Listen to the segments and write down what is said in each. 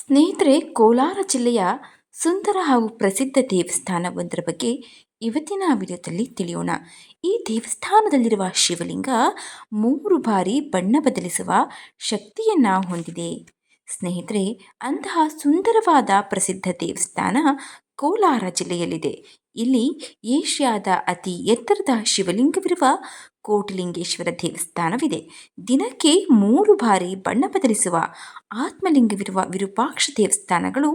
ಸ್ನೇಹಿತರೆ, ಕೋಲಾರ ಜಿಲ್ಲೆಯ ಸುಂದರ ಹಾಗೂ ಪ್ರಸಿದ್ಧ ದೇವಸ್ಥಾನವೊಂದರ ಬಗ್ಗೆ ಇವತ್ತಿನ ವಿಡಿಯೋದಲ್ಲಿ ತಿಳಿಯೋಣ. ಈ ದೇವಸ್ಥಾನದಲ್ಲಿರುವ ಶಿವಲಿಂಗ ಮೂರು ಬಾರಿ ಬಣ್ಣ ಬದಲಿಸುವ ಶಕ್ತಿಯನ್ನು ಹೊಂದಿದೆ. ಸ್ನೇಹಿತರೆ, ಅಂತಹ ಸುಂದರವಾದ ಪ್ರಸಿದ್ಧ ದೇವಸ್ಥಾನ ಕೋಲಾರ ಜಿಲ್ಲೆಯಲ್ಲಿದೆ. ಇಲ್ಲಿ ಏಷ್ಯಾದ ಅತಿ ಎತ್ತರದ ಶಿವಲಿಂಗವಿರುವ ಕೋಟಿಲಿಂಗೇಶ್ವರ ದೇವಸ್ಥಾನವಿದೆ. ದಿನಕ್ಕೆ ಮೂರು ಬಾರಿ ಬಣ್ಣ ಬದಲಿಸುವ ಆತ್ಮಲಿಂಗವಿರುವ ವಿರೂಪಾಕ್ಷ ದೇವಸ್ಥಾನಗಳು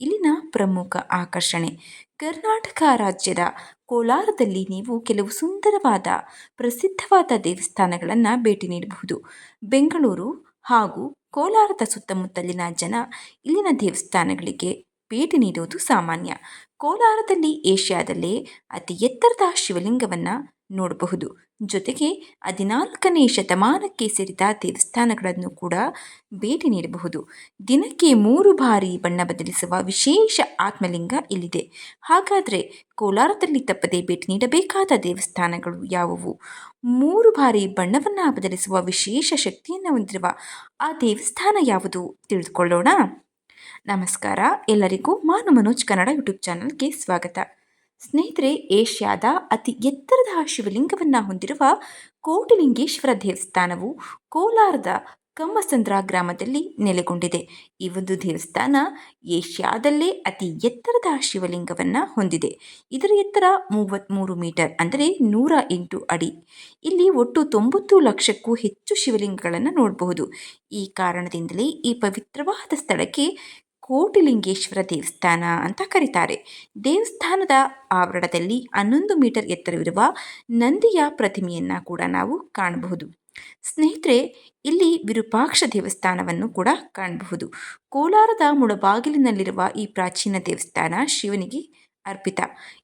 ಇಲ್ಲಿನ ಪ್ರಮುಖ ಆಕರ್ಷಣೆ. ಕರ್ನಾಟಕ ರಾಜ್ಯದ ಕೋಲಾರದಲ್ಲಿ ನೀವು ಕೆಲವು ಸುಂದರವಾದ, ಪ್ರಸಿದ್ಧವಾದ ದೇವಸ್ಥಾನಗಳನ್ನು ಭೇಟಿ ನೀಡಬಹುದು. ಬೆಂಗಳೂರು ಹಾಗೂ ಕೋಲಾರದ ಸುತ್ತಮುತ್ತಲಿನ ಜನ ಇಲ್ಲಿನ ದೇವಸ್ಥಾನಗಳಿಗೆ ಭೇಟಿ ನೀಡುವುದು ಸಾಮಾನ್ಯ. ಕೋಲಾರದಲ್ಲಿ ಏಷ್ಯಾದಲ್ಲೇ ಅತಿ ಎತ್ತರದ ಶಿವಲಿಂಗವನ್ನು ನೋಡಬಹುದು. ಜೊತೆಗೆ ಹದಿನಾಲ್ಕನೇ ಶತಮಾನಕ್ಕೆ ಸೇರಿದ ದೇವಸ್ಥಾನಗಳನ್ನು ಕೂಡ ಭೇಟಿ ನೀಡಬಹುದು. ದಿನಕ್ಕೆ ಮೂರು ಬಾರಿ ಬಣ್ಣ ಬದಲಿಸುವ ವಿಶೇಷ ಆತ್ಮಲಿಂಗ ಇಲ್ಲಿದೆ. ಹಾಗಾದರೆ ಕೋಲಾರದಲ್ಲಿ ತಪ್ಪದೇ ಭೇಟಿ ನೀಡಬೇಕಾದ ದೇವಸ್ಥಾನಗಳು ಯಾವುವು? ಮೂರು ಬಾರಿ ಬಣ್ಣವನ್ನು ಬದಲಿಸುವ ವಿಶೇಷ ಶಕ್ತಿಯನ್ನು ಹೊಂದಿರುವ ಆ ದೇವಸ್ಥಾನ ಯಾವುದು ತಿಳಿದುಕೊಳ್ಳೋಣ. ನಮಸ್ಕಾರ. ಎಲ್ಲರಿಗೂ ಮಾನು ಮನೋಜ್ ಕನ್ನಡ ಯೂಟ್ಯೂಬ್ ಚಾನಲ್ಗೆ ಸ್ವಾಗತ. ಸ್ನೇಹಿತರೆ, ಏಷ್ಯಾದ ಅತಿ ಎತ್ತರದ ಶಿವಲಿಂಗವನ್ನು ಹೊಂದಿರುವ ಕೋಟಿಲಿಂಗೇಶ್ವರ ದೇವಸ್ಥಾನವು ಕೋಲಾರದ ಕಮ್ಮಸಂದ್ರ ಗ್ರಾಮದಲ್ಲಿ ನೆಲೆಗೊಂಡಿದೆ. ಈ ಒಂದು ದೇವಸ್ಥಾನ ಏಷ್ಯಾದಲ್ಲೇ ಅತಿ ಎತ್ತರದ ಶಿವಲಿಂಗವನ್ನು ಹೊಂದಿದೆ. ಇದರ ಎತ್ತರ ಮೂವತ್ತ್ಮೂರು ಮೀಟರ್ ಅಂದರೆ ನೂರ ಎಂಟು ಅಡಿ. ಇಲ್ಲಿ ಒಟ್ಟು ತೊಂಬತ್ತು ಲಕ್ಷಕ್ಕೂ ಹೆಚ್ಚು ಶಿವಲಿಂಗಗಳನ್ನು ನೋಡಬಹುದು. ಈ ಕಾರಣದಿಂದಲೇ ಈ ಪವಿತ್ರವಾದ ಸ್ಥಳಕ್ಕೆ ಕೋಟಿಲಿಂಗೇಶ್ವರ ದೇವಸ್ಥಾನ ಅಂತ ಕರೀತಾರೆ. ದೇವಸ್ಥಾನದ ಆವರಣದಲ್ಲಿ ಹನ್ನೊಂದು ಮೀಟರ್ ಎತ್ತರವಿರುವ ನಂದಿಯ ಪ್ರತಿಮೆಯನ್ನು ಕೂಡ ನಾವು ಕಾಣಬಹುದು. ಸ್ನೇಹಿತರೆ, ಇಲ್ಲಿ ವಿರೂಪಾಕ್ಷ ದೇವಸ್ಥಾನವನ್ನು ಕೂಡ ಕಾಣಬಹುದು. ಕೋಲಾರದ ಮುಳಬಾಗಿಲಿನಲ್ಲಿರುವ ಈ ಪ್ರಾಚೀನ ದೇವಸ್ಥಾನ ಶಿವನಿಗೆ ಅರ್ಪಿತ.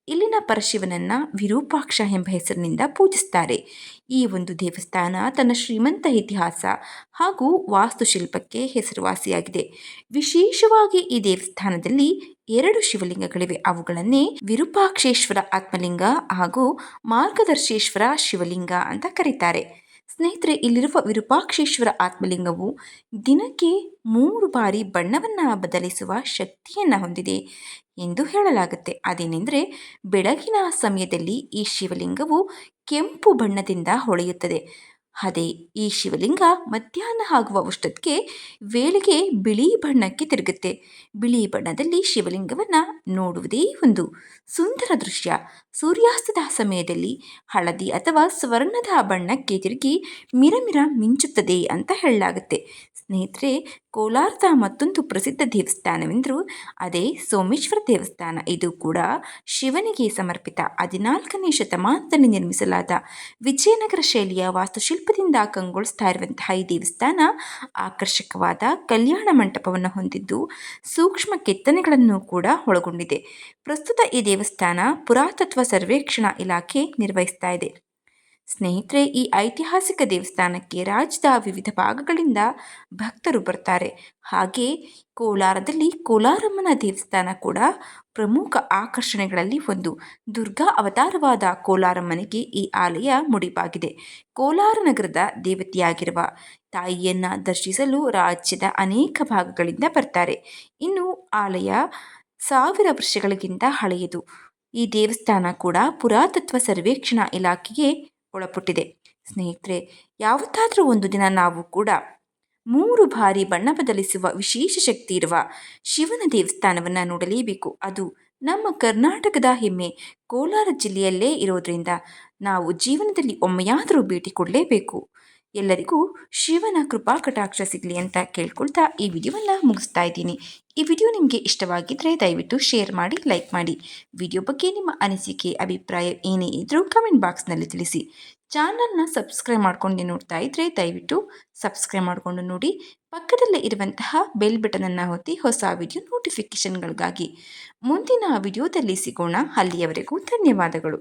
ಇಲ್ಲಿನ ಪರಶಿವನನ್ನ ವಿರೂಪಾಕ್ಷ ಎಂಬ ಹೆಸರಿನಿಂದ ಪೂಜಿಸ್ತಾರೆ. ಈ ಒಂದು ದೇವಸ್ಥಾನ ತನ್ನ ಶ್ರೀಮಂತ ಇತಿಹಾಸ ಹಾಗೂ ವಾಸ್ತುಶಿಲ್ಪಕ್ಕೆ ಹೆಸರುವಾಸಿಯಾಗಿದೆ. ವಿಶೇಷವಾಗಿ ಈ ದೇವಸ್ಥಾನದಲ್ಲಿ ಎರಡು ಶಿವಲಿಂಗಗಳಿವೆ. ಅವುಗಳನ್ನೇ ವಿರೂಪಾಕ್ಷೇಶ್ವರ ಆತ್ಮಲಿಂಗ ಹಾಗೂ ಮಾರ್ಗದರ್ಶೇಶ್ವರ ಶಿವಲಿಂಗ ಅಂತ ಕರೀತಾರೆ. ಸ್ನೇಹಿತರೆ, ಇಲ್ಲಿರುವ ವಿರೂಪಾಕ್ಷೇಶ್ವರ ಆತ್ಮಲಿಂಗವು ದಿನಕ್ಕೆ ಮೂರು ಬಾರಿ ಬಣ್ಣವನ್ನು ಬದಲಿಸುವ ಶಕ್ತಿಯನ್ನು ಹೊಂದಿದೆ ಎಂದು ಹೇಳಲಾಗುತ್ತೆ. ಅದೇನೆಂದರೆ, ಬೆಳಗಿನ ಸಮಯದಲ್ಲಿ ಈ ಶಿವಲಿಂಗವು ಕೆಂಪು ಬಣ್ಣದಿಂದ ಹೊಳೆಯುತ್ತದೆ. ಅದೇ ಈ ಶಿವಲಿಂಗ ಮಧ್ಯಾಹ್ನ ಆಗುವ ಅಷ್ಟೊತ್ತಿಗೆ ವೇಳೆಗೆ ಬಿಳಿ ಬಣ್ಣಕ್ಕೆ ತಿರುಗುತ್ತೆ. ಬಿಳಿ ಬಣ್ಣದಲ್ಲಿ ಶಿವಲಿಂಗವನ್ನು ನೋಡುವುದೇ ಒಂದು ಸುಂದರ ದೃಶ್ಯ. ಸೂರ್ಯಾಸ್ತದ ಸಮಯದಲ್ಲಿ ಹಳದಿ ಅಥವಾ ಸ್ವರ್ಣದ ಬಣ್ಣಕ್ಕೆ ತಿರುಗಿ ಮಿರಮಿರ ಮಿಂಚುತ್ತದೆ ಅಂತ ಹೇಳಲಾಗುತ್ತೆ. ಸ್ನೇಹಿತರೆ, ಕೋಲಾರದ ಮತ್ತೊಂದು ಪ್ರಸಿದ್ಧ ದೇವಸ್ಥಾನವೆಂದರೂ ಅದೇ ಸೋಮೇಶ್ವರ ದೇವಸ್ಥಾನ. ಇದು ಕೂಡ ಶಿವನಿಗೆ ಸಮರ್ಪಿತ ಹದಿನಾಲ್ಕನೇ ಶತಮಾನದಲ್ಲಿ ನಿರ್ಮಿಸಲಾದ ವಿಜಯನಗರ ಶೈಲಿಯ ವಾಸ್ತುಶಿಲ್ಪದಿಂದ ಕಂಗೊಳಿಸ್ತಾ ಇರುವಂತಹ ಈ ದೇವಸ್ಥಾನ ಆಕರ್ಷಕವಾದ ಕಲ್ಯಾಣ ಮಂಟಪವನ್ನು ಹೊಂದಿದ್ದು ಸೂಕ್ಷ್ಮ ಕೆತ್ತನೆಗಳನ್ನು ಕೂಡ ಒಳಗೊಂಡಿದೆ. ಪ್ರಸ್ತುತ ಈ ದೇವಸ್ಥಾನ ಪುರಾತತ್ವ ಸರ್ವೇಕ್ಷಣಾ ಇಲಾಖೆ ನಿರ್ವಹಿಸ್ತಾ ಇದೆ. ಸ್ನೇಹಿತರೆ, ಈ ಐತಿಹಾಸಿಕ ದೇವಸ್ಥಾನಕ್ಕೆ ರಾಜ್ಯದ ವಿವಿಧ ಭಾಗಗಳಿಂದ ಭಕ್ತರು ಬರ್ತಾರೆ. ಹಾಗೆ ಕೋಲಾರದಲ್ಲಿ ಕೋಲಾರಮ್ಮನ ದೇವಸ್ಥಾನ ಕೂಡ ಪ್ರಮುಖ ಆಕರ್ಷಣೆಗಳಲ್ಲಿ ಒಂದು. ದುರ್ಗಾ ಅವತಾರವಾದ ಕೋಲಾರಮ್ಮನಿಗೆ ಈ ಆಲಯ ಮುಡಿಪಾಗಿದೆ. ಕೋಲಾರ ನಗರದ ದೇವತೆಯಾಗಿರುವ ತಾಯಿಯನ್ನು ದರ್ಶಿಸಲು ರಾಜ್ಯದ ಅನೇಕ ಭಾಗಗಳಿಂದ ಬರ್ತಾರೆ. ಇನ್ನು ಆಲಯ ಸಾವಿರ ವರ್ಷಗಳಿಗಿಂತ ಹಳೆಯದು. ಈ ದೇವಸ್ಥಾನ ಕೂಡ ಪುರಾತತ್ವ ಸರ್ವೇಕ್ಷಣಾ ಇಲಾಖೆಗೆ ಒಳಪಟ್ಟಿದೆ. ಸ್ನೇಹಿತರೆ ಯಾವತ್ತಾದರೂ ಒಂದು ದಿನ ನಾವು ಕೂಡ ಮೂರು ಬಾರಿ ಬಣ್ಣ ಬದಲಿಸುವ ವಿಶೇಷ ಶಕ್ತಿ ಇರುವ ಶಿವನ ದೇವಸ್ಥಾನವನ್ನು ನೋಡಲೇಬೇಕು. ಅದು ನಮ್ಮ ಕರ್ನಾಟಕದ ಹೆಮ್ಮೆ. ಕೋಲಾರ ಜಿಲ್ಲೆಯಲ್ಲೇ ಇರೋದರಿಂದ ನಾವು ಜೀವನದಲ್ಲಿ ಒಮ್ಮೆಯಾದರೂ ಭೇಟಿ ಕೊಡಲೇಬೇಕು. ಎಲ್ಲರಿಗೂ ಶಿವನ ಕೃಪಾ ಕಟಾಕ್ಷ ಸಿಗಲಿ ಅಂತ ಕೇಳ್ಕೊಳ್ತಾ ಈ ವಿಡಿಯೋವನ್ನು ಮುಗಿಸ್ತಾ ಇದ್ದೀನಿ. ಈ ವಿಡಿಯೋ ನಿಮಗೆ ಇಷ್ಟವಾಗಿದ್ದರೆ ದಯವಿಟ್ಟು ಶೇರ್ ಮಾಡಿ, ಲೈಕ್ ಮಾಡಿ. ವಿಡಿಯೋ ಬಗ್ಗೆ ನಿಮ್ಮ ಅನಿಸಿಕೆ, ಅಭಿಪ್ರಾಯ ಏನೇ ಇದ್ದರೂ ಕಮೆಂಟ್ ಬಾಕ್ಸ್ನಲ್ಲಿ ತಿಳಿಸಿ. ಚಾನಲ್ನ ಸಬ್ಸ್ಕ್ರೈಬ್ ಮಾಡ್ಕೊಂಡು ನೋಡ್ತಾ ಇದ್ದರೆ ದಯವಿಟ್ಟು ಸಬ್ಸ್ಕ್ರೈಬ್ ಮಾಡಿಕೊಂಡು ನೋಡಿ. ಪಕ್ಕದಲ್ಲೇ ಇರುವಂತಹ ಬೆಲ್ ಬಟನನ್ನು ಹೊತ್ತಿ ಹೊಸ ವಿಡಿಯೋ ನೋಟಿಫಿಕೇಷನ್ಗಳಿಗಾಗಿ. ಮುಂದಿನ ವಿಡಿಯೋದಲ್ಲಿ ಸಿಗೋಣ. ಅಲ್ಲಿಯವರೆಗೂ ಧನ್ಯವಾದಗಳು.